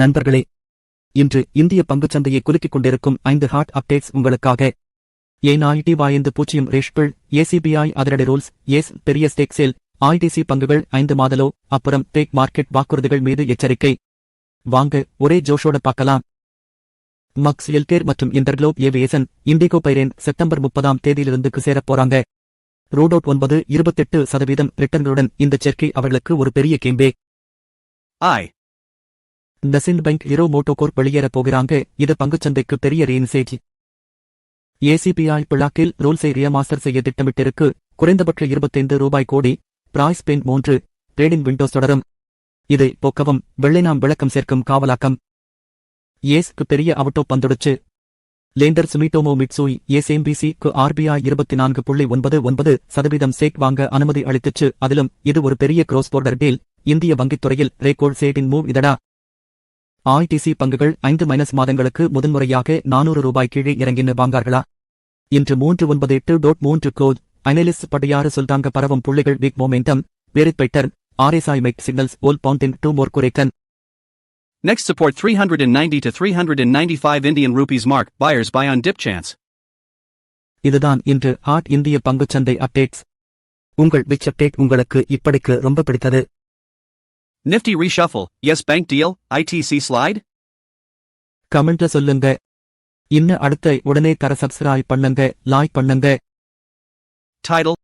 நண்பர்களே இன்று இந்திய பங்குச்சந்தையை குலுக்கிக் கொண்டிருக்கும் ஐந்து ஹாட் அப்டேட்ஸ் உங்களுக்காக. ஏநாய்டி வாய்ந்து பூஜ்ஜியம் ரேஷ்பிள் ஏசிபிஐ அதிரடி ரூல்ஸ் ஏஸ் பெரிய ஸ்டேக் சேல் ஐடிசி பங்குகள் ஐந்து மாதலோ அப்புறம் டேக் மார்க்கெட் வாக்குறுதிகள் மீது எச்சரிக்கை. வாங்க ஒரே ஜோஷோட பார்க்கலாம். மக்ஸ் எல்கேர் மற்றும் இன்டர்குளோப் ஏவியேசன் இண்டிகோ பைரேன் செப்டம்பர் முப்பதாம் தேதியிலிருந்து சேரப் போறாங்க. ரூடோட் ஒன்பது இருபத்தெட்டு சதவீதம் ரிட்டர்களுடன் இந்த சேர்க்கை அவர்களுக்கு ஒரு பெரிய கேம்பே. இந்த நசின் பேங்க் ஹீரோ மோட்டோகோர் வெளியேறப் போகிறாங்க. இது பங்குச்சந்தைக்கு பெரிய ரீன்சேஜ் ஏசிபிஐ பிளாக்கில் ரூல்ஸை ரியமாஸ்டர் செய்ய திட்டமிட்டிருக்கு. குறைந்தபட்ச இருபத்தைந்து ரூபாய் கோடி. பிராய்ஸ் பெயின் மூன்று. ட்ரேடிங் விண்டோஸ் தொடரும். இதை போக்கவும். வெள்ளைநாம் விளக்கம் சேர்க்கும் காவலாக்கம். ஏஸ்க்கு பெரிய அவுட்டோ பந்துடுச்சு. லேண்டர் சுமிட்டோமோ மிட்சூய் ஏசிஎம்பிசி க்கு ஆர்பிஐ இருபத்தி நான்கு புள்ளி ஒன்பது ஒன்பது சதவீதம் சேக் வாங்க அனுமதி அளித்துச்சு. அதிலும் இது ஒரு பெரிய கிராஸ் போர்டர் டீல் இந்திய வங்கித் துறையில் ரேகோல் சேடின் மூவ் இதடா. ஐடிசி பங்குகள் ஐந்து மைனஸ் மாதங்களுக்கு முதன்முறையாக நானூறு ரூபாய் கீழே இறங்கின வாங்கார்களா இன்று மூன்று ஒன்பது எட்டு டோட் மூன்று கோத் அனலிஸ்ட் படையாறு சொல்றாங்க பரவும் புள்ளிகள் வீக் மோமெண்டம் பேரித் better RSI Meg signals all pointing to more குரேக்கன் Next support 390 to 395 Indian rupees mark. Buyers buy on dip chance. இதுதான் இன்று ஹாட் இந்திய பங்குச்சந்தை அப்டேட்ஸ் உங்கள் விச் அப்டேட் உங்களுக்கு இப்படிக்கு ரொம்ப பிடித்தது Nifty reshuffle. Yes bank deal. ITC slide. கமெண்ட்ல சொல்லுங்க இன்னும் அடுத்த உடனே தர சப்ஸ்கிரைப் பண்ணுங்க லைக் பண்ணுங்க Title